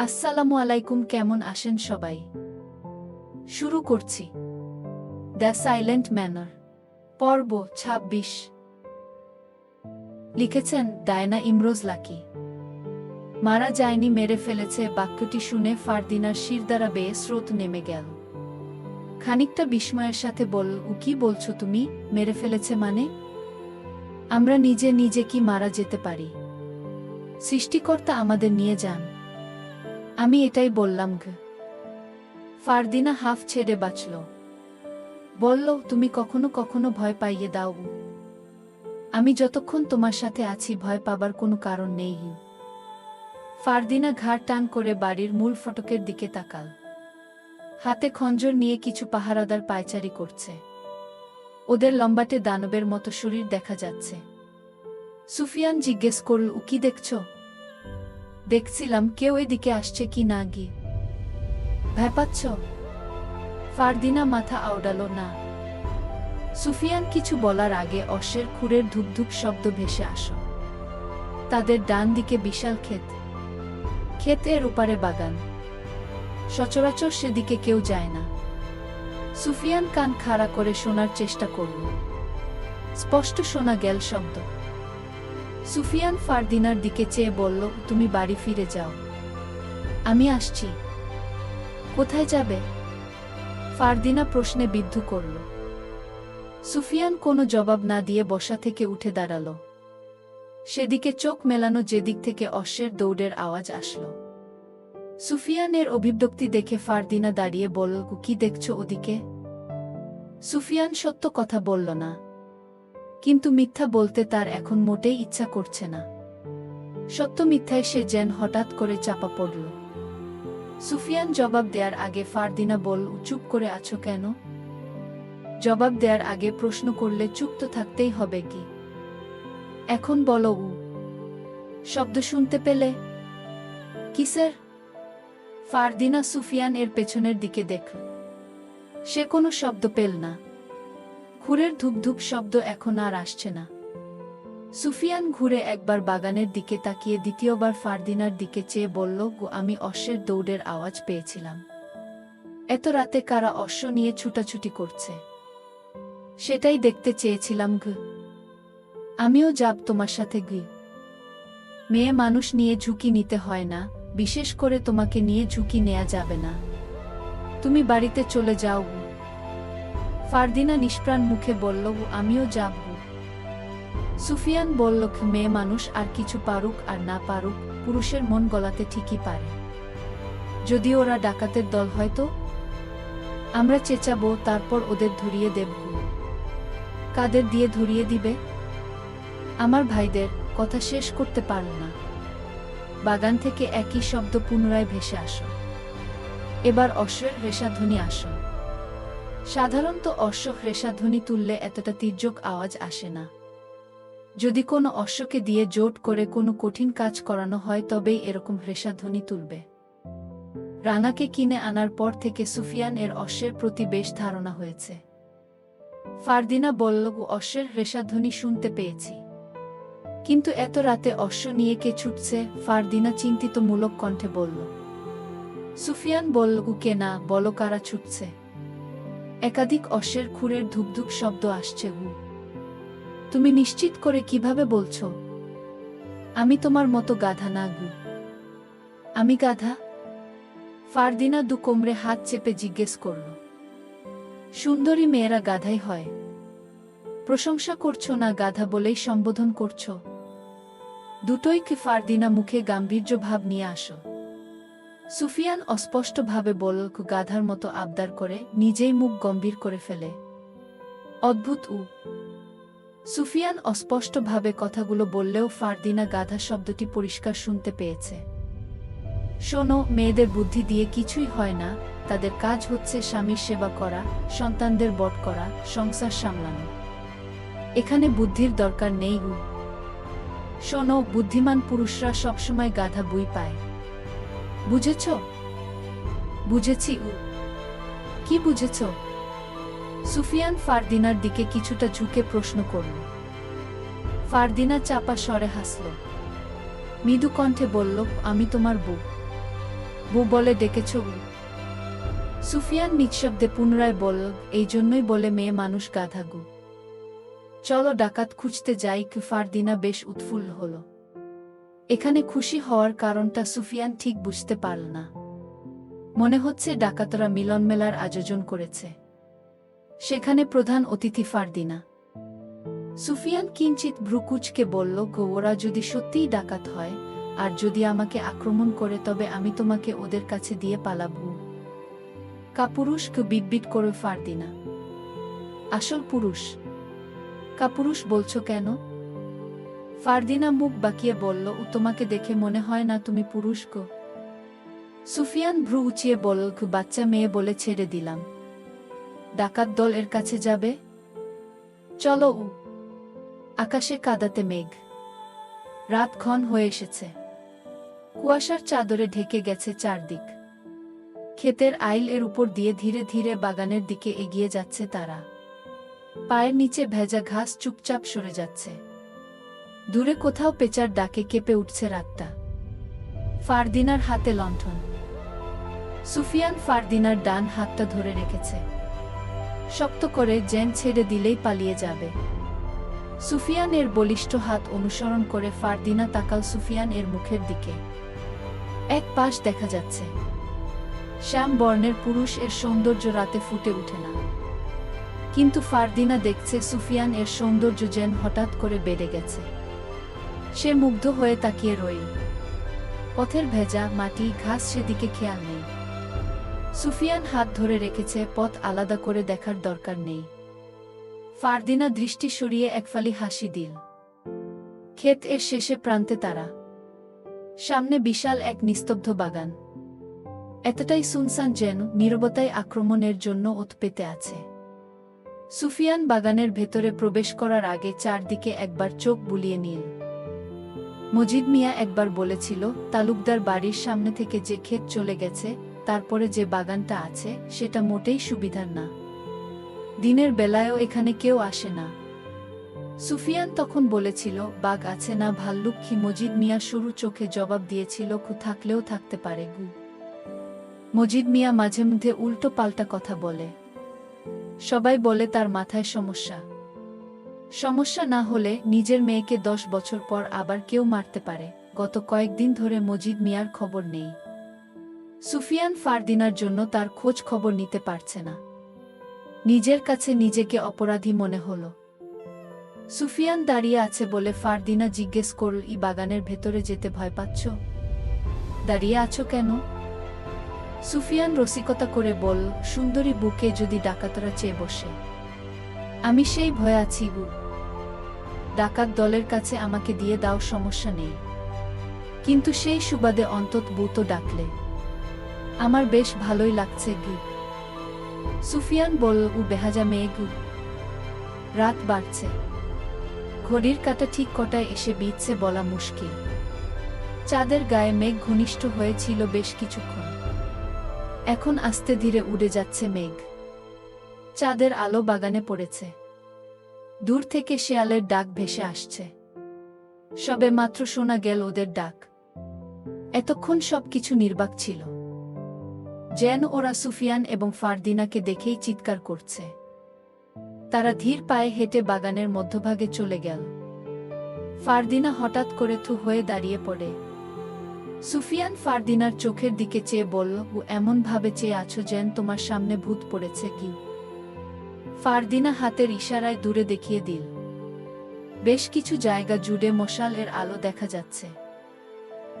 আসসালামু আলাইকুম, কেমন আসেন সবাই? শুরু করছি। দ্য সাইলেন্ট ম্যানার, পর্ব ২৬ লিখেছেন ডায়না ইমরোজ লাকি। মারা যায়নি, মেরে ফেলেছে, বাক্যটি শুনে ফারদিনার শিরদারা বেয়ে স্রোত নেমে গেল। খানিকটা বিস্ময়ের সাথে বল ও কি বলছো তুমি? মেরে ফেলেছে মানে? আমরা নিজে নিজে কি মারা যেতে পারি? সৃষ্টিকর্তা আমাদের নিয়ে যান। আমি এটাই বললাম গ। ফারদিনা হাফ ছেড়ে বাঁচল। বলল, তুমি কখনো কখনো ভয় পাইয়ে দাও। আমি যতক্ষণ তোমার সাথে আছি, ভয় পাবার কোনো কারণ নেই। ফারদিনা ঘাড় টান করে বাড়ির মূল ফটকের দিকে তাকাল। হাতে খঞ্জর নিয়ে কিছু পাহারাদার পায়চারি করছে। ওদের লম্বাটে দানবের মতো শরীর দেখা যাচ্ছে। সুফিয়ান জিজ্ঞেস করল উ কি দেখছ? দেখছিলাম কেউ এদিকে আসছে কি না গিয়ে। ভয় পাচ্ছ? ফারদিনা মাথা আওড়ালো, না। সুফিয়ান কিছু বলার আগে অশ্বের খুরের ধুপধুপ শব্দ ভেসে আসো। তাদের ডান দিকে বিশাল ক্ষেত। ক্ষেত এর ওপারে বাগান। সচরাচর সেদিকে কেউ যায় না। সুফিয়ান কান খাড়া করে শোনার চেষ্টা করল। স্পষ্ট শোনা গেল শব্দ। সুফিয়ান ফারদিনার দিকে চেয়ে বলল, তুমি বাড়ি ফিরে যাও। আমি আসছি। কোথায় যাবে? ফারদিনা প্রশ্নে বিদ্ধ করল। সুফিয়ান কোনো জবাব না দিয়ে বসা থেকে উঠে দাঁড়াল। সেদিকে চোখ মেলানো যেদিক থেকে অশ্বের দৌড়ের আওয়াজ আসলো। সুফিয়ানের অভিব্যক্তি দেখে ফারদিনা দাঁড়িয়ে বলল, কি দেখছ ওদিকে? সুফিয়ান সত্য কথা বলল না। কিন্তু মিথ্যা বলতে তার এখন মোটেই ইচ্ছা করছে না। সত্য মিথ্যায় সে যেন হঠাৎ করে চাপা পড়ল। সুফিয়ান জবাব দেওয়ার আগে ফারদিনা বল, চুপ করে আছো কেন? জবাব দেওয়ার আগে প্রশ্ন করলে চুপ তো থাকতেই হবে কি? এখন বলো উ। শব্দ শুনতে পেলে? কি, স্যার? ফারদিনা সুফিয়ান এর পেছনের দিকে দেখল। সে কোনো শব্দ পেল না। খুরের ধুপধুপ শব্দ এখন আর আসছে না। সুফিয়ান ঘুরে একবার বাগানের দিকে তাকিয়ে দ্বিতীয়বার ফারদিনার দিকে চেয়ে বলল আমি অশ্বের দৌড়ের আওয়াজ পেয়েছিলাম। এত রাতে কারা অশ্ব নিয়ে ছুটাছুটি করছে? সেটাই দেখতে চেয়েছিলাম, ঘ। আমিও যাব তোমার সাথে গি মেয়ে মানুষ নিয়ে ঝুঁকি নিতে হয় না, বিশেষ করে তোমাকে নিয়ে ঝুঁকি নেওয়া যাবে না। তুমি বাড়িতে চলে যাও। ফারদিনা নিষ্প্রাণ মুখে বলল আমিও যাব। সুফিয়ান বলল মেয়ে মানুষ, আর কিছু পারুক আর না পারুক, পুরুষের মন গলাতে ঠিকই পারে। যদি ওরা ডাকাতের দল হয়তো আমরা চেঁচাবো, তারপর ওদের ধরিয়ে দেব। কাদের দিয়ে ধরিয়ে দিবে? আমার ভাইদের, কথা শেষ করতে পারল না। বাগান থেকে একই শব্দ পুনরায় ভেসে আসো। এবার অশ্বের রেশাধ্বনি আসো। সাধারণত অশ্ব রেশাধ্বনি তুললে এতটা তীর্যক আওয়াজ আসে না। যদি কোনো অশ্বকে দিয়ে জোট করে কোনো কঠিন কাজ করানো হয়, তবেই এরকম রেশাধ্বনি তুলবে। রানাকে কিনে আনার পর থেকে সুফিয়ান এর অশ্বের প্রতি বেশ ধারণা হয়েছে। ফারদিনা বলল "ও অশ্বের রেশাধ্বনি শুনতে পেয়েছি। কিন্তু এত রাতে অশ্ব নিয়ে কে ছুটছে? ফারদিনা চিন্তিত মূলক কণ্ঠে বলল। সুফিয়ান বলল কে না? বলো, কারা ছুটছে? একাধিক অশ্বের খুরের ধুকধুক শব্দ আসছে গু। তুমি নিশ্চিত করে কীভাবে বলছো? আমি তোমার মতো গাধা না গু। আমি গাধা? ফারদিনা দু কোমরে হাত চেপে জিজ্ঞেস করল। সুন্দরী মেয়েরা গাধাই হয়। প্রশংসা করছ না গাধা বলেই সম্বোধন করছ? দুটোই কি ফারদিনা মুখে গাম্ভীর্য ভাব নিয়ে আসো? সুফিয়ান অস্পষ্টভাবে বলল "কু গাধার মতো আবদার করে নিজেই মুখ গম্ভীর করে ফেলে। অদ্ভুত উ। সুফিয়ান অস্পষ্টভাবে কথাগুলো বললেও ফারদিনা গাধা শব্দটি পরিষ্কার শুনতে পেয়েছে। শোনো, মেয়েদের বুদ্ধি দিয়ে কিছুই হয় না। তাদের কাজ হচ্ছে স্বামীর সেবা করা, সন্তানদের বট করা, সংসার সামলানো। এখানে বুদ্ধির দরকার নেই গু শোনো, বুদ্ধিমান পুরুষরা সবসময় গাধা বই পায়। বুঝেছ? বুঝেছি। কি বুঝেছ? সুফিয়ান ফারদিনার দিকে কিছুটা ঝুঁকে প্রশ্ন করল। ফারদিনা চাপা স্বরে হাসল। মৃদু কণ্ঠে বলল, আমি তোমার বউ। বউ বলে ডেকেছ। সুফিয়ান নিঃশব্দে পুনরায় বলল, এই জন্যই বলে মেয়ে মানুষ গাধা গাধাগু চলো ডাকাত খুঁজতে যাই, কি ফারদিনা বেশ উৎফুল্ল হল। এখানে খুশি হওয়ার কারণটা সুফিয়ান ঠিক বুঝতে পারল না। মনে হচ্ছে ডাকাতরা মিলন মেলার আয়োজন করেছে। সেখানে প্রধান অতিথি ফারদিনা। সুফিয়ান কিঞ্চিত ভ্রুকুচকে বলল গো ওরা যদি সত্যিই ডাকাত হয়, আর যদি আমাকে আক্রমণ করে, তবে আমি তোমাকে ওদের কাছে দিয়ে পালাবো। কাপুরুষকে বিটবিট করে ফারদিনা। আসল পুরুষ। কাপুরুষ, বলছো কেন? ফারদিনা মুখ বাকিয়ে বলল ও তোমাকে দেখে মনে হয় না তুমি পুরুষ গো? সুফিয়ান ভ্রু উঁচিয়ে বলল "গো, বাচ্চা মেয়ে বলে ছেড়ে দিলাম। ডাকাত দল এর কাছে যাবে? চলো উ। আকাশে কাদাতে মেঘ। রাত ক্ষণ হয়ে এসেছে। কুয়াশার চাদরে ঢেকে গেছে চারদিক। ক্ষেতের আইল এর উপর দিয়ে ধীরে ধীরে বাগানের দিকে এগিয়ে যাচ্ছে তারা। পায়ের নিচে ভেজা ঘাস চুপচাপ সরে যাচ্ছে। দূরে কোথাও পেঁচার ডাকে কেঁপে উঠছে রাতটা। ফারদিনার হাতে লণ্ঠন। সুফিয়ান ফারদিনার ডান হাতটা ধরে রেখেছে। শক্ত করে জেন ছেড়ে দিলেই পালিয়ে যাবে। সুফিয়ান এর বলিষ্ঠ হাত অনুসরণ করে ফারদিনা তাকাল সুফিয়ান এর মুখের দিকে। এক পাশ দেখা যাচ্ছে। শ্যাম বর্ণের পুরুষ এর সৌন্দর্য রাতে ফুটে ওঠে না। কিন্তু ফারদিনা দেখছে সুফিয়ান এর সৌন্দর্য যেন হঠাৎ করে বেড়ে গেছে। সে মুগ্ধ হয়ে তাকিয়ে রইল। পথের ভেজা মাটি, ঘাস সেদিকে খেয়াল নেই। সুফিয়ান হাত ধরে রেখেছে, পথ আলাদা করে দেখার দরকার নেই। ফারদিনা দৃষ্টি সরিয়ে একফালি হাসি দিল। ক্ষেত এর শেষে প্রান্তে তারা। সামনে বিশাল এক নিস্তব্ধ বাগান। এতটাই সুনসান যেন নীরবতায় আক্রমণের জন্য ওত পেতে আছে। সুফিয়ান বাগানের ভেতরে প্রবেশ করার আগে চারদিকে একবার চোখ বুলিয়ে নিল। মজিদ মিয়া একবার বলেছিল, তালুকদার বাড়ির সামনে থেকে যে ক্ষেত চলে গেছে, তারপরে যে বাগানটা আছে, সেটা মোটেই সুবিধার না। দিনের বেলায়ও এখানে কেউ আসে না। সুফিয়ান তখন বলেছিল, বাঘ আছে না ভাল্লুক কি মজিদ মিয়া সরু চোখে জবাব দিয়েছিল, খু থাকলেও থাকতে পারে গু। মজিদ মিয়া মাঝে মধ্যে উল্টো পাল্টা কথা বলে। সবাই বলে তার মাথায় সমস্যা। সমস্যা না হলে নিজের মেয়েকে দশ বছর পর আবার কেউ মারতে পারে, গত কয়েকদিন ধরে মজিদ মিয়ার খবর নেই। সুফিয়ান ফারদিনার জন্য তার খোঁজ খবর নিতে পারছে না। নিজের কাছে নিজেকে অপরাধী মনে হল। সুফিয়ান দাঁড়িয়ে আছে বলে ফারদিনা জিজ্ঞেস করল, ই বাগানের ভেতরে যেতে ভয় পাচ্ছ? দাঁড়িয়ে আছো কেন? সুফিয়ান রসিকতা করে বল সুন্দরী বুকে যদি ডাকাতরা চেয়ে বসে, আমি সেই ভয় আছি গু। ডাকাত দলের কাছে আমাকে দিয়ে দাও, সমস্যা নেই। কিন্তু সেই সুবাদে অন্তত বুত ডাকলে। আমার বেশ ভালোই লাগছে গি সুফিয়ান বলল, উ বেহাজা মেয়ে গু রাত বাড়ছে। ঘড়ির কাটা ঠিক কটায় এসে বিচ্ছে বলা মুশকিল। চাঁদের গায়ে মেঘ ঘনিষ্ঠ হয়েছিল বেশ কিছুক্ষণ। এখন আস্তে ধীরে উড়ে যাচ্ছে মেঘ। চাঁদের আলো বাগানে পড়েছে। দূর থেকে শেয়ালের ডাক ভেসে আসছে। সবে মাত্র শোনা গেল ওদের ডাক। এতক্ষণ সবকিছু নির্বাক ছিল। যেন ওরা সুফিয়ান এবং ফারদিনাকে দেখেই চিৎকার করছে। তারা ধীর পায়ে হেঁটে বাগানের মধ্যভাগে চলে গেল। ফারদিনা হঠাৎ করে থু হয়ে দাঁড়িয়ে পড়ে। সুফিয়ান ফারদিনার চোখের দিকে চেয়ে বলল, ও এমন ভাবে চেয়ে আছো যেন তোমার সামনে ভূত পড়েছে কি? ফারদিনা হাতের ইশারায় দূরে দেখিয়ে দিল। বেশ কিছু জায়গা জুড়ে মশাল এর আলো দেখা যাচ্ছে।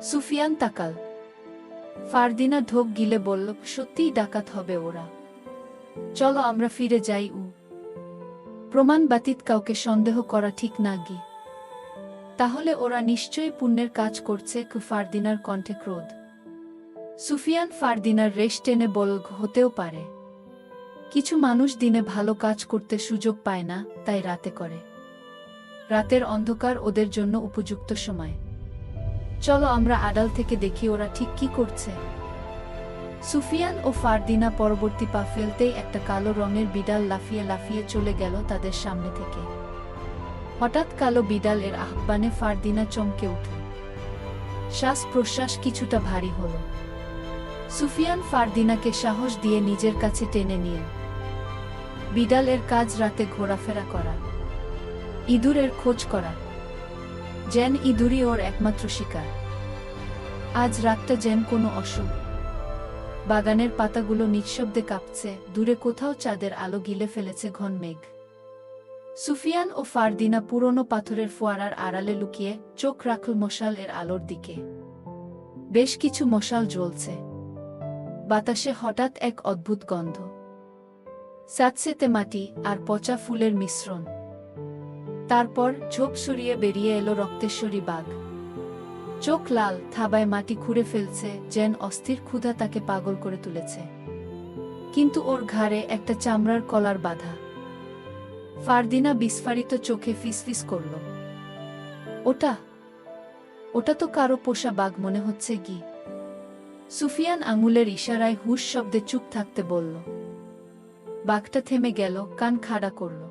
সুফিয়ান তাকাল। ফারদিনা ঢোক গিলে বলল, সত্যিই ডাকাত হবে ওরা। চলো আমরা ফিরে যাই উ। প্রমাণ বাতিত কাউকে সন্দেহ করা ঠিক না গি। তাহলে ওরা নিশ্চয়ই পুণ্যের কাজ করছে কু ফারদিনার কণ্ঠে ক্রোধ। সুফিয়ান ফারদিনার রেশ টেনে বল হতেও পারে। কিছু মানুষ দিনে ভালো কাজ করতে সুযোগ পায় না, তাই রাতে করে। রাতের অন্ধকার ওদের জন্য উপযুক্ত সময়। চলো আমরা আড়াল থেকে দেখি ওরা ঠিক কি করছে। সুফিয়ান ও ফারদিনা পরবর্তী পা ফেলতেই একটা কালো রঙের বিড়াল লাফিয়ে লাফিয়ে চলে গেল তাদের সামনে থেকে। হঠাৎ কালো বিড়াল এর আহ্বানে ফারদিনা চমকে উঠল। শ্বাস প্রশ্বাস কিছুটা ভারী হল। সুফিয়ান ফারদিনাকে সাহস দিয়ে নিজের কাছে টেনে নিয়ে বিড়ালের কাজ রাতে ঘোরাফেরা করা। ইঁদুরের খোঁজ করা। যেন ইঁদুরই ওর একমাত্র শিকার। আজ রাতটা যেন কোনো অশুভ। বাগানের পাতাগুলো নিঃশব্দে কাঁপছে, দূরে কোথাও চাঁদের আলো গিলে ফেলেছে ঘন মেঘ। সুফিয়ান ও ফারদিনা পুরনো পাথরের ফোয়ারার আড়ালে লুকিয়ে চোখ রাখল মশাল এর আলোর দিকে। বেশ কিছু মশাল জ্বলছে। বাতাসে হঠাৎ এক অদ্ভুত গন্ধ। স্যাঁতসেতে মাটি আর পচা ফুলের মিশ্রণ। তারপর ঝোপ সরিয়ে বেরিয়ে এলো রক্তেশ্বরী বাঘ। চোখ লাল, থাবায় মাটি খুঁড়ে ফেলছে, যেন অস্থির ক্ষুধা তাকে পাগল করে তুলেছে। কিন্তু ওর ঘাড়ে একটা চামড়ার কলার বাধা। ফারদিনা বিস্ফারিত চোখে ফিসফিস করল। ওটা? ওটা তো কারও পোষা বাঘ মনে হচ্ছে কি? সুফিয়ান আঙুলের ইশারায় হুশ শব্দে চুপ থাকতে বলল। বাঘটা থেমে গেল, কান খাড়া করল।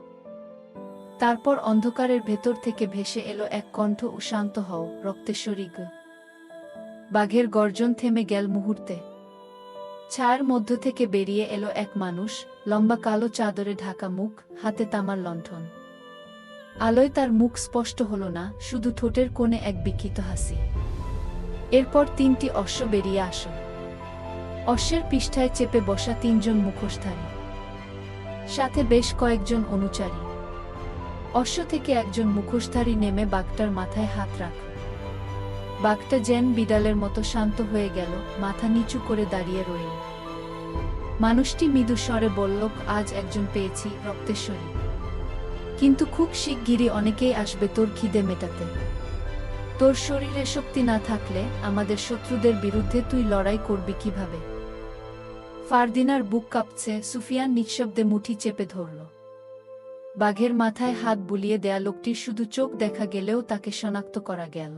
তারপর অন্ধকারের ভেতর থেকে ভেসে এলো এক কণ্ঠ ও শান্ত হও, রক্তেশ্বরী গ। বাঘের গর্জন থেমে গেল মুহূর্তে। ছায়ার মধ্য থেকে বেরিয়ে এলো এক মানুষ, লম্বা কালো চাদরে ঢাকা মুখ, হাতে তামার লণ্ঠন। আলোয় তার মুখ স্পষ্ট হল না, শুধু ঠোঁটের কোণে এক বিক্ষিত হাসি। এরপর তিনটি অশ্ব বেরিয়ে আসো অশ্বের পৃষ্ঠায় চেপে বসা তিনজন মুখোশধারী। সাথে বেশ কয়েকজন অনুচারী। অশ্ব থেকে একজন মুখোশধারী নেমে বাঘটার মাথায় হাত রাখল বাঘটা যেন বিড়ালের মতো শান্ত হয়ে গেল, মাথা নিচু করে দাঁড়িয়ে রইল। মানুষটি মৃদু স্বরে বলল, আজ একজন পেয়েছি, রক্তেশ্বরী। কিন্তু খুব শিগগিরই অনেকেই আসবে তোর খিদে মেটাতে। তোর শরীরে শক্তি না থাকলে আমাদের শত্রুদের বিরুদ্ধে তুই লড়াই করবি কীভাবে? ফারদিনার বুক কাঁপছে, সুফিয়ান নিঃশব্দে মুঠি চেপে ধরল। বাঘের মাথায় হাত বুলিয়ে দেয়া লোকটির শুধু চোখ দেখা গেলেও তাকে শনাক্ত করা গেল।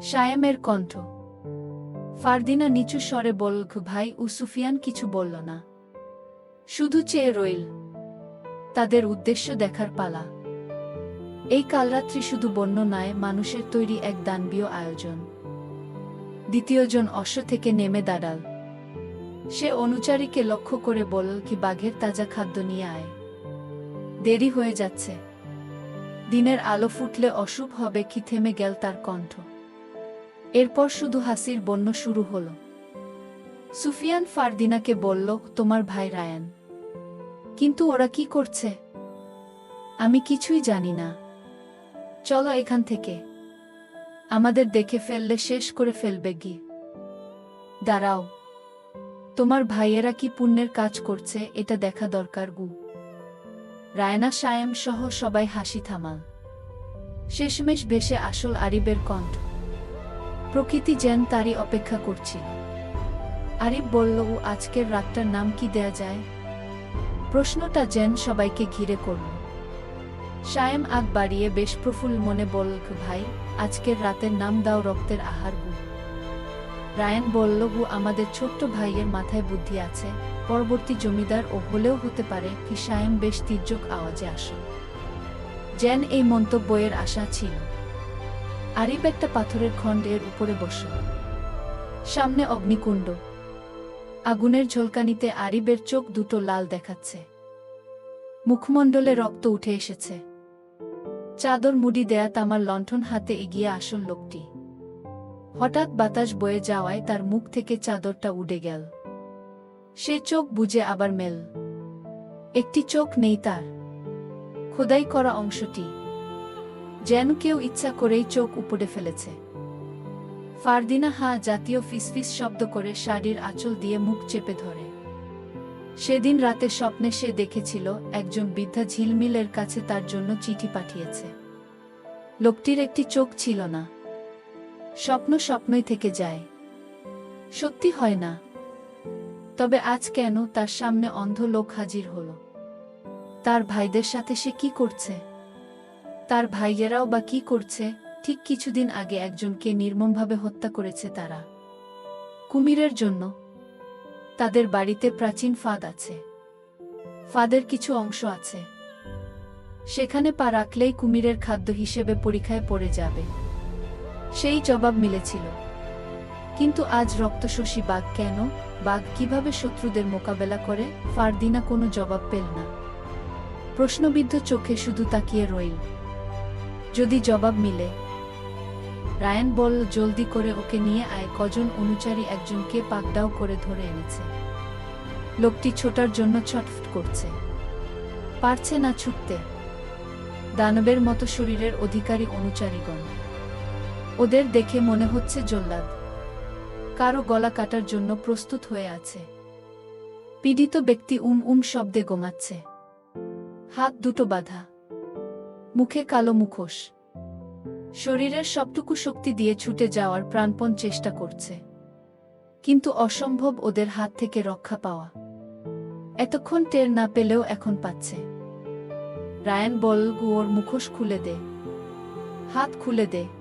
সায়েমের কণ্ঠ। ফারদিনা নিচু স্বরে বলল ভাই, ও সুফিয়ান কিছু বলল না। শুধু চেয়ে রইল। তাদের উদ্দেশ্য দেখার পালা। এই কালরাত্রি শুধু বন্য নয়, মানুষের তৈরি এক দানবীয় আয়োজন। দ্বিতীয়জন অশ্ব থেকে নেমে দাঁড়াল। সে অনুচারীকে লক্ষ্য করে বলল, কি বাঘের তাজা খাদ্য নিয়ে আয়। দেরি হয়ে যাচ্ছে। দিনের আলো ফুটলে অশুভ হবে, কি থেমে গেল তার কণ্ঠ। এরপর শুধু হাসির বন্য শুরু হলো। সুফিয়ান ফারদিনাকে বলল, তোমার ভাই রায়ান। কিন্তু ওরা কি করছে? আমি কিছুই জানি না। চলো এখান থেকে। আমাদের দেখে ফেললে শেষ করে ফেলবে গি দাঁড়াও। তোমার ভাইয়েরা কি পুণ্যের কাজ করছে, এটা দেখা দরকার গু। রায়না সায়েম সহ সবাই হাসি থামাল। শেষমেশ ভেসে আসল আরিবের কণ্ঠ। প্রকৃতি যেন তারই অপেক্ষা করছিল। আরিব বলল, ও, আজকের রাতটার নাম কি দেয়া যায়? প্রশ্নটা যেন সবাইকে ঘিরে করল। সায়েম আগ বাড়িয়ে বেশ প্রফুল্ল মনে বলল, ভাই, আজকের রাতের নাম দাও রক্তের আহার রায়ন বলল গু আমাদের ছোট্ট ভাইয়ের মাথায় বুদ্ধি আছে। পরবর্তী জমিদার ও হলেও হতে পারে কি সায়েম বেশ তির্যক আওয়াজে আসো। যেন এই মন্তব্যের আশা ছিল। আরিব একটা পাথরের খণ্ডের উপরে বসল সামনে অগ্নিকুণ্ড। আগুনের ঝলকানিতে আরিবের চোখ দুটো লাল দেখাচ্ছে। মুখমণ্ডলে রক্ত উঠে এসেছে। চাদর মুড়ি দেয়া তামার লণ্ঠন হাতে এগিয়ে আসল লোকটি। হঠাৎ বাতাস বয়ে যাওয়ায় তার মুখ থেকে চাদরটা উড়ে গেল। সে চোখ বুঝে আবার মেল। একটি চোখ নেই তার। খোদাই করা অংশটি। যেন কেউ ইচ্ছা করেই চোখ উপড়ে ফেলেছে। ফারদিনা হা জাতীয় ফিসফিস শব্দ করে শাড়ির আঁচল দিয়ে মুখ চেপে ধরে। সেদিন রাতে স্বপ্নে সে দেখেছিল একজন বৃদ্ধা ঝিলমিলের কাছে তার জন্য চিঠি পাঠিয়েছে। লোকটির একটি চোখ ছিল না। স্বপ্ন স্বপ্নই থেকে যায়। সত্যি হয় না। তবে আজ কেন তার সামনে অন্ধ লোক হাজির হলো? তার ভাইদের সাথে সে কি করছে? তার ভাইয়েরাও বা কি করছে? ঠিক কিছুদিন আগে একজনকে নির্মমভাবে হত্যা করেছে তারা। কুমিরের জন্য। তাদের বাড়িতে প্রাচীন ফাঁদ আছে। ফাঁদের কিছু অংশ আছে। সেখানে পা রাখলেই কুমিরের খাদ্য হিসেবে পরীক্ষায় পড়ে যাবে। সেই জবাব মিলেছিল। কিন্তু আজ রক্তশোষী বাঘ কেন? বাঘ কীভাবে শত্রুদের মোকাবেলা করে? ফারদিনা কোনো জবাব পেল না। প্রশ্নবিদ্ধ চোখে শুধু তাকিয়ে রইল। যদি জবাব মিলে? রায়ান বলল জলদি করে ওকে নিয়ে আয়। কজন অনুচারী একজনকে পাকডাও করে ধরে এনেছে। লোকটি ছোটার জন্য ছটফট করছে। পারছে না ছুটতে। দানবের মতো শরীরের অধিকারী অনুচারীগণ। ওদের দেখে মনে হচ্ছে জল্লাদ। কারও গলা কাটার জন্য প্রস্তুত হয়ে আছে। পীড়িত ব্যক্তি উম উম শব্দে গোমাচ্ছে। হাত দুটো বাঁধা। মুখে কালো মুখোশ। শরীরের সবটুকু শক্তি দিয়ে ছুটে যাওয়ার প্রাণপণ চেষ্টা করছে। কিন্তু অসম্ভব ওদের হাত থেকে রক্ষা পাওয়া। এতক্ষণ টের না পেলেও এখন পাচ্ছে। রায়ান বল ওর মুখোশ খুলে দে। হাত খুলে দে।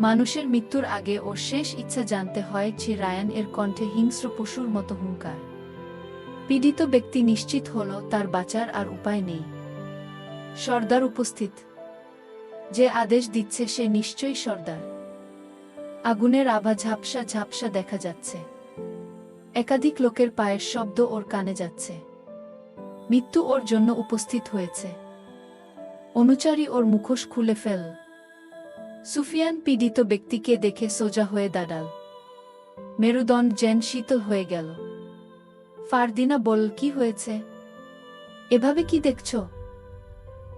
মানুষের মৃত্যুর আগে ওর শেষ ইচ্ছা জানতে হয় যে রায়ান এর কণ্ঠে হিংস্র পশুর মতো হুঙ্কার। পীড়িত ব্যক্তি নিশ্চিত হল তার বাঁচার আর উপায় নেই। সর্দার উপস্থিত। যে আদেশ দিচ্ছে সে নিশ্চয়ই সর্দার। আগুনের আভা ঝাপসা ঝাপসা দেখা যাচ্ছে। একাধিক লোকের পায়ের শব্দ ওর কানে যাচ্ছে। মৃত্যু ওর জন্য উপস্থিত হয়েছে। অনুচারী ওর মুখোশ খুলে ফেল সুফিয়ান পীড়িত ব্যক্তিকে দেখে সোজা হয়ে দাঁড়াল। মেরুদণ্ড যেন শীতল হয়ে গেল। ফারদিনা বল কি হয়েছে? এভাবে কি দেখছ?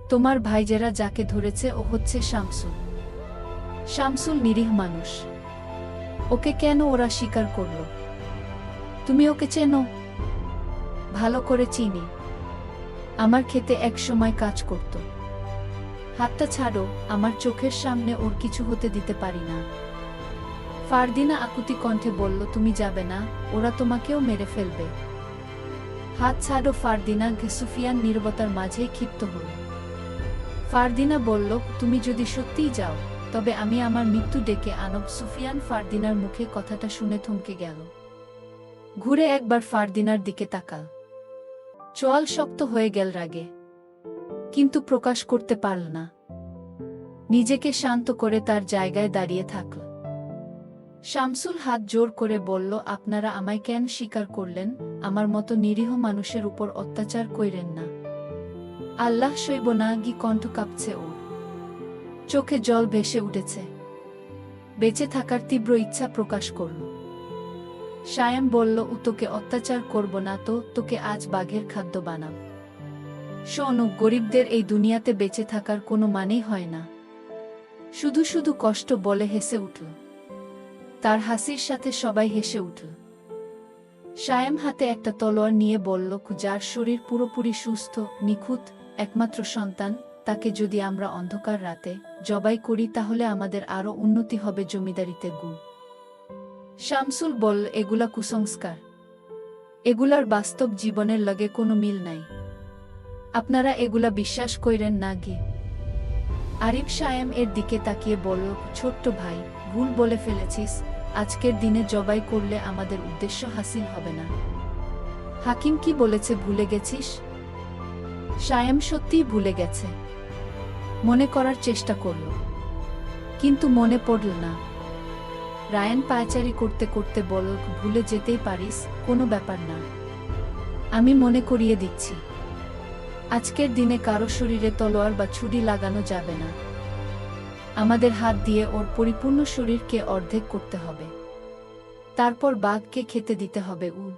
তোমার ভাইজেরা যাকে ধরেছে, ও হচ্ছে শামসুল। শামসুল নিরীহ মানুষ। ওকে কেন ওরা স্বীকার করল? তুমি ওকে চেনো? ভালো করে চিনি। আমার খেতে এক সময় কাজ করত। হাতটা ছাড়ো, আমার চোখের সামনে ওর কিছু হতে দিতে পারি না। ফারদিনা আকুতি কণ্ঠে বলল, তুমি যাবে না, ওরা তোমাকেও মেরে ফেলবে। হাত ছাড়ো, ফারদিনা সুফিয়ান নীরবতার মাঝেই ক্ষিপ্ত হল। ফারদিনা বলল, তুমি যদি সত্যিই যাও, তবে আমি আমার মৃত্যু ডেকে আনব। সুফিয়ান ফারদিনার মুখে কথাটা শুনে থমকে গেল। ঘুরে একবার ফারদিনার দিকে তাকাল। চোয়াল শক্ত হয়ে গেল রাগে। কিন্তু প্রকাশ করতে পারল না। নিজেকে শান্ত করে তার জায়গায় দাঁড়িয়ে থাকল। শামসুল হাত জোর করে বলল, আপনারা আমায় কেন স্বীকার করলেন? আমার মতো নিরীহ মানুষের উপর অত্যাচার কইরেন না। আল্লাহ সইব না গি কণ্ঠ কাঁপছে ওর। চোখে জল ভেসে উঠেছে। বেঁচে থাকার তীব্র ইচ্ছা প্রকাশ করল। সায়াম বলল ও তোকে অত্যাচার করব না তো, তোকে আজ বাঘের খাদ্য বানাব। শোনো, গরিবদের এই দুনিয়াতে বেঁচে থাকার কোনো মানেই হয় না। শুধু শুধু কষ্ট বলে হেসে উঠল তার হাসির সাথে সবাই হেসে উঠল সায়াম হাতে একটা তলোয়ার নিয়ে বলল, যার শরীর পুরোপুরি সুস্থ, নিখুঁত, একমাত্র সন্তান, তাকে যদি আমরা অন্ধকার রাতে জবাই করি, তাহলে আমাদের আরও উন্নতি হবে জমিদারিতে গুণ শামসুল বলল, এগুলা কুসংস্কার। এগুলার বাস্তব জীবনের লগে কোনো মিল নাই। আপনারা এগুলা বিশ্বাস কইরেন না গে। আরিফ সায়েম এর দিকে তাকিয়ে বলল, ছোট্ট ভাই, ভুল বলে ফেলেছিস। আজকের দিনে জবাই করলে আমাদের উদ্দেশ্য হাসিল হবে না। হাকিম কি বলেছে ভুলে গেছিস? সায়েম সত্যিই ভুলে গেছে। মনে করার চেষ্টা করল। কিন্তু মনে পড়ল না। রায়ান পায়চারি করতে করতে বলল, ভুলে যেতেই পারিস, কোনো ব্যাপার না। আমি মনে করিয়ে দিচ্ছি। আজকের দিনে কারও শরীরে তলোয়ার বা ছুরি লাগানো যাবে না। আমাদের হাত দিয়ে ওর পরিপূর্ণ শরীরকে অর্ধেক করতে হবে। তারপর বাঘকে খেতে দিতে হবে উ।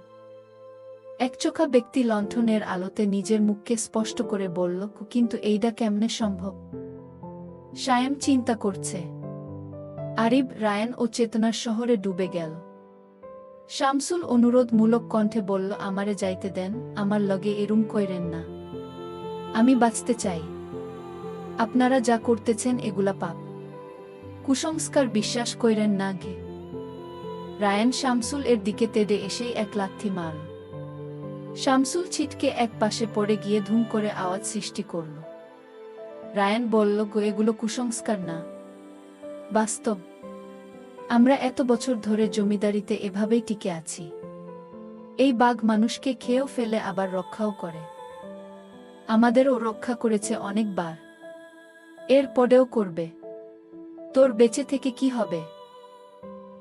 একচোখা ব্যক্তি লণ্ঠনের আলোতে নিজের মুখকে স্পষ্ট করে বলল, কিন্তু এইটা কেমনে সম্ভব? সায়েম চিন্তা করছে। আরিব, রায়ান ও চেতনার শহরে ডুবে গেল। শামসুল অনুরোধমূলক কণ্ঠে বলল, আমারে যাইতে দেন, আমার লগে এরুম কইরেন না। আমি বাঁচতে চাই। আপনারা যা করতেছেন এগুলা পাপ। কুসংস্কার বিশ্বাস কইরেন না গে। রায়ান শামসুল এর দিকে তেড়ে এসেই এক লাথি মারল। শামসুল ছিটকে এক পাশে পড়ে গিয়ে ধুম করে আওয়াজ সৃষ্টি করল। রায়ান বলল, গো, এগুলো কুসংস্কার না। বাস্তব। আমরা এত বছর ধরে জমিদারিতে এভাবেই টিকে আছি। এই বাঘ মানুষকে খেয়েও ফেলে আবার রক্ষাও করে। আমাদেরও রক্ষা করেছে অনেকবার। এর পরেও করবে। তোর বেঁচে থেকে কি হবে?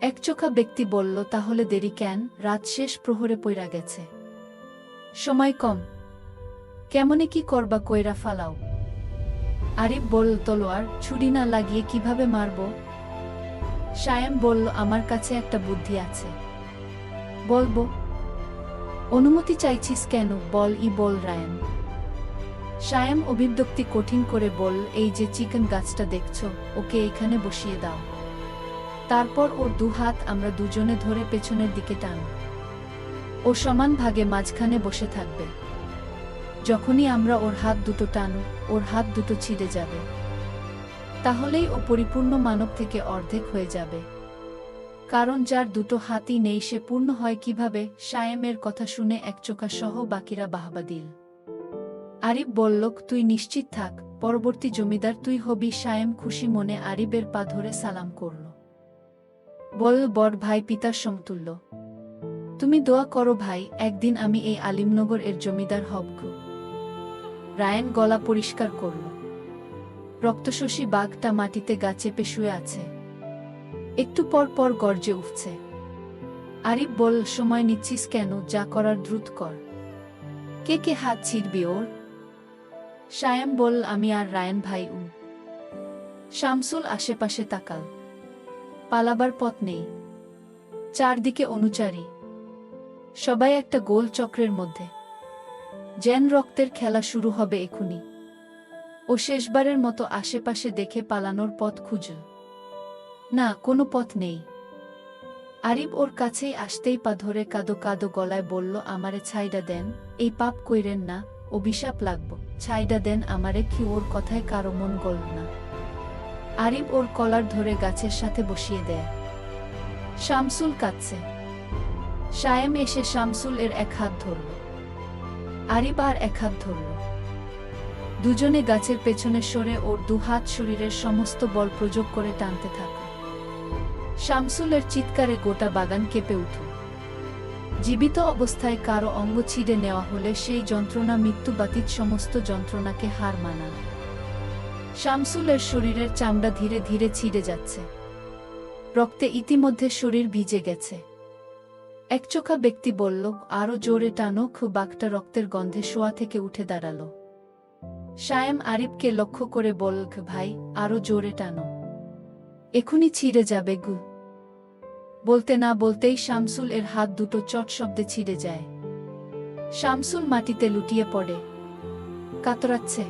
একচোখা ব্যক্তি বলল, তাহলে দেরি কেন? রাত শেষ প্রহরে পইরা গেছে। সময় কম। কেমনে কি করবা কইরা ফালাও? আরিফ বলল, তলোয়ার, ছুরি না লাগিয়ে কীভাবে মারব? সায়েম বলল, আমার কাছে একটা বুদ্ধি আছে। বলব, অনুমতি চাইছিস কেন? বল ই বল, রায়ন। সায়াম অভিব্যক্তি কঠিন করে বল এই যে চিকেন গাছটা দেখছ, ওকে এখানে বসিয়ে দাও। তারপর ওর দু হাত আমরা দুজনে ধরে পেছনের দিকে টান। ও সমান ভাগে মাঝখানে বসে থাকবে। যখনই আমরা ওর হাত দুটো টানো, ওর হাত দুটো ছিঁড়ে যাবে। তাহলেই ও পরিপূর্ণ মানব থেকে অর্ধেক হয়ে যাবে। কারণ যার দুটো হাতই নেই সে পূর্ণ হয় কীভাবে, সায়েমের কথা শুনে একচোখা সহ বাকিরা বাহবা দিল। আরিফ বললক তুই নিশ্চিত থাক, পরবর্তী জমিদার তুই হবি। সায়েম খুশি মনে আরিবের পা ধরে সালাম করল। বল বড় ভাই, পিতার সমতুল্য। তুমি দোয়া করো ভাই, একদিন আমি এই আলিমনগর এর জমিদার হব। রায়ন গলা পরিষ্কার করল। রক্তশোষী বাঘটা মাটিতে গা চেপে শুয়ে আছে। একটু পর পর গর্জে উঠছে। আরিফ বল সময় নিচ্ছিস কেন? যা করার দ্রুত কর। কে কে হাত ছিড়বি ওর? সায়াম বল আমি আর রায়ন ভাই উ। শামসুল আশেপাশে তাকাল। পালাবার পথ নেই। চারদিকে অনুচারী। সবাই একটা গোল চক্রের মধ্যে। জেন রক্তের খেলা শুরু হবে এখুনি। ও শেষবারের মতো আশেপাশে দেখে পালানোর পথ খুঁজল। না, কোনো পথ নেই। আরিব ওর কাছেই আসতেই পা ধরে কাদো কাদো গলায় বলল, আমারে ছাইডা দেন। এই পাপ কইরেন না। অভিশাপ লাগব। ছাইডা দেন আমারে কি ওর কথায় কারও মন গল না। আরিব ওর কলার ধরে গাছের সাথে বসিয়ে দেয়। শামসুল কাঁদছে। সায়েম এসে শামসুল এর এক হাত ধরল। আরিব আর এক হাত ধরল। দুজনে গাছের পেছনে সরে ওর দু হাত শরীরের সমস্ত বল প্রযোগ করে টানতে থাকল। শামসুলের চিৎকারে গোটা বাগান কেঁপে উঠল। জীবিত অবস্থায় কারও অঙ্গ ছিঁড়ে নেওয়া হলে সেই যন্ত্রণা মৃত্যু বাতিত সমস্ত যন্ত্রণাকে হার মানা শামসুলের শরীরের চামড়া ধীরে ধীরে ছিঁড়ে যাচ্ছে। রক্তে ইতিমধ্যে শরীর ভিজে গেছে। একচোখা ব্যক্তি বলল, আরও জোরে টানো বাঘটা রক্তের গন্ধে শোয়া থেকে উঠে দাঁড়াল। সায়েম আরিফকে লক্ষ্য করে বলল, ভাই, আরও জোরে টানো। এখুনি ছিঁড়ে যাবে গু। বলতে না বলতেই শামসুল এর হাত দুটো চট শব্দে ছিঁড়ে যায়। শামসুল মাটিতে লুটিয়ে পড়ে। কাতরাচ্ছে।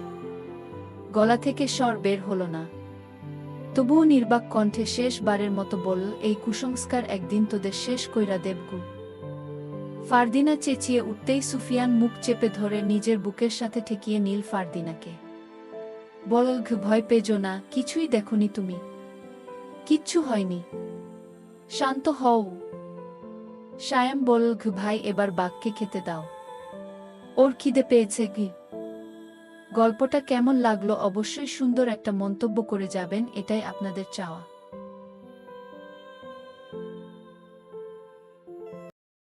গলা থেকে স্বর বের হলো না। তবুও নির্বাক কণ্ঠে শেষবারের মতো বলল, এই কুসংস্কার একদিন তোদের শেষ কইরা দেবগু। ফারদিনা চেঁচিয়ে উঠতেই সুফিয়ান মুখ চেপে ধরে নিজের বুকের সাথে ঠেকিয়ে নীল ফারদিনাকে। বলল ভয় পেজো না, কিছুই দেখনি তুমি। কিচ্ছু হয়নি। শান্ত হও। সায়াম বলল ভাই, এবার বাঘকে খেতে দাও। ওর খিদে পেয়েছে কি? গল্পটা কেমন লাগল অবশ্যই সুন্দর একটা মন্তব্য করে যাবেন, এটাই আপনাদের চাওয়া।